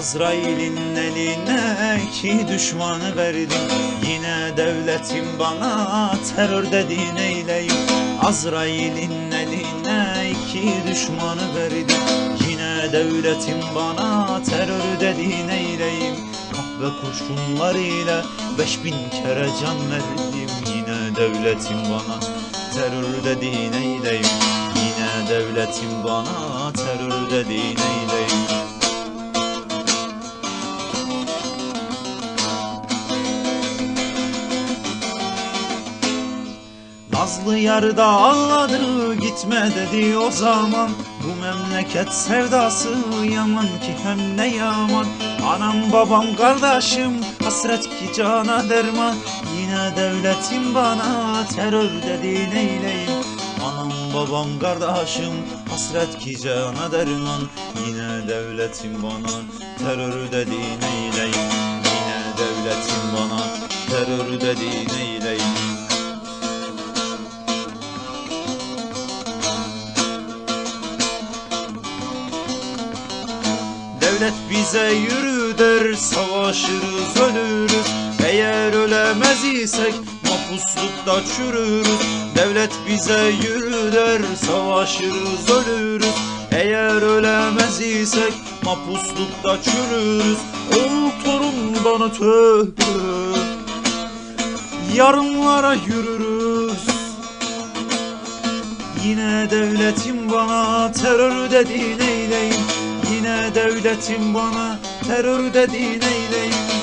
Azrail'in eline iki düşmanı verdim Yine devletim bana terör dediğin eyleyim Azrail'in eline iki düşmanı verdim Yine devletim bana terör dediğin eyleyim Kahve kurşunlarıyla beş bin kere can verdim. Yine devletim bana terör dediğin eyleyim Yine devletim bana terör dediğin eyleyim Nazlı yarıda ağladı gitme dedi o zaman. Bu memleket sevdası yaman ki hem ne yaman. Anam babam kardeşim hasret ki cana derman. Yine devletim bana terör dedi neyleyim? Anam babam kardeşim hasret ki cana derman. Yine devletim bana terör dedi neyleyim? Yine devletim bana terör dedi neyleyim Devlet bize yürü der savaşırız ölürüz. Eğer ölemez isek mapuslukta çürürüz. Devlet bize yürü der savaşırız ölürüz. Eğer ölemez isek mapuslukta çürürüz. Oğul torundan öte yarınlara yürürüz. Yine devletim bana terör dedi neyleyim Yine devletim bana terör dedi neyleyim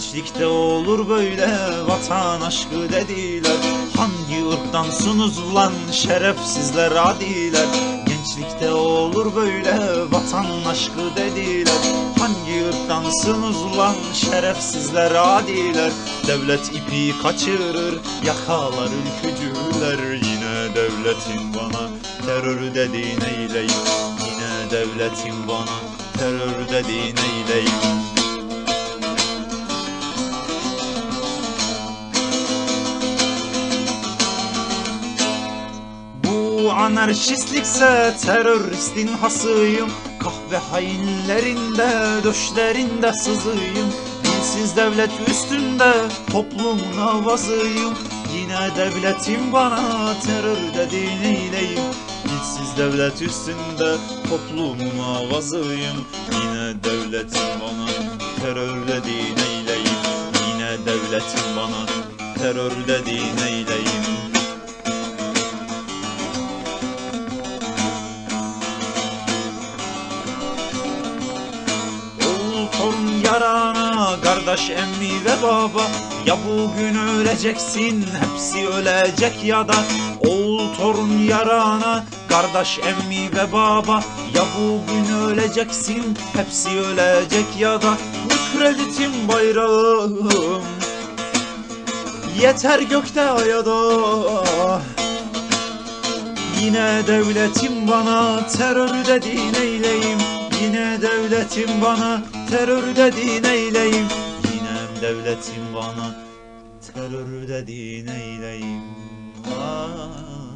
Gençlikte olur böyle vatan aşkı dediler. Hangi ırktansınız ulan şerefsizler adiler? Gençlikte olur böyle vatan aşkı dediler. Hangi ırktansınız ulan şerefsizler adiler? Devlet ipi kaçırır yakalar ülkücüler. Yine devletin bana terör dediğin eyleyim. Yine devletin bana terör dediğin eyleyim anarşistlikse teröristin hasıyım. Kahve hainlerinde, döşlerinde sızıyım. Dilsiz devlet üstünde toplumun avazıyım Yine devletim bana terör dediğin eyleyim. Dilsiz devlet üstünde toplumun avazıyım Yine devletim bana terör dediğin eyleyim. Yine devletim bana terör dediğin eyleyim yarana Kardeş emmi ve baba. Ya bugün öleceksin Hepsi ölecek ya da Oğul torun yarana Kardeş emmi ve baba. Ya bugün öleceksin Hepsi ölecek ya da Mükreditim bayrağım. Yeter gökte ayada Yine devletim bana terör dediğin eyleyim. Yine devletim bana terör dediğin eyleyim Yine devletim bana terör dediğin eyleyim ah.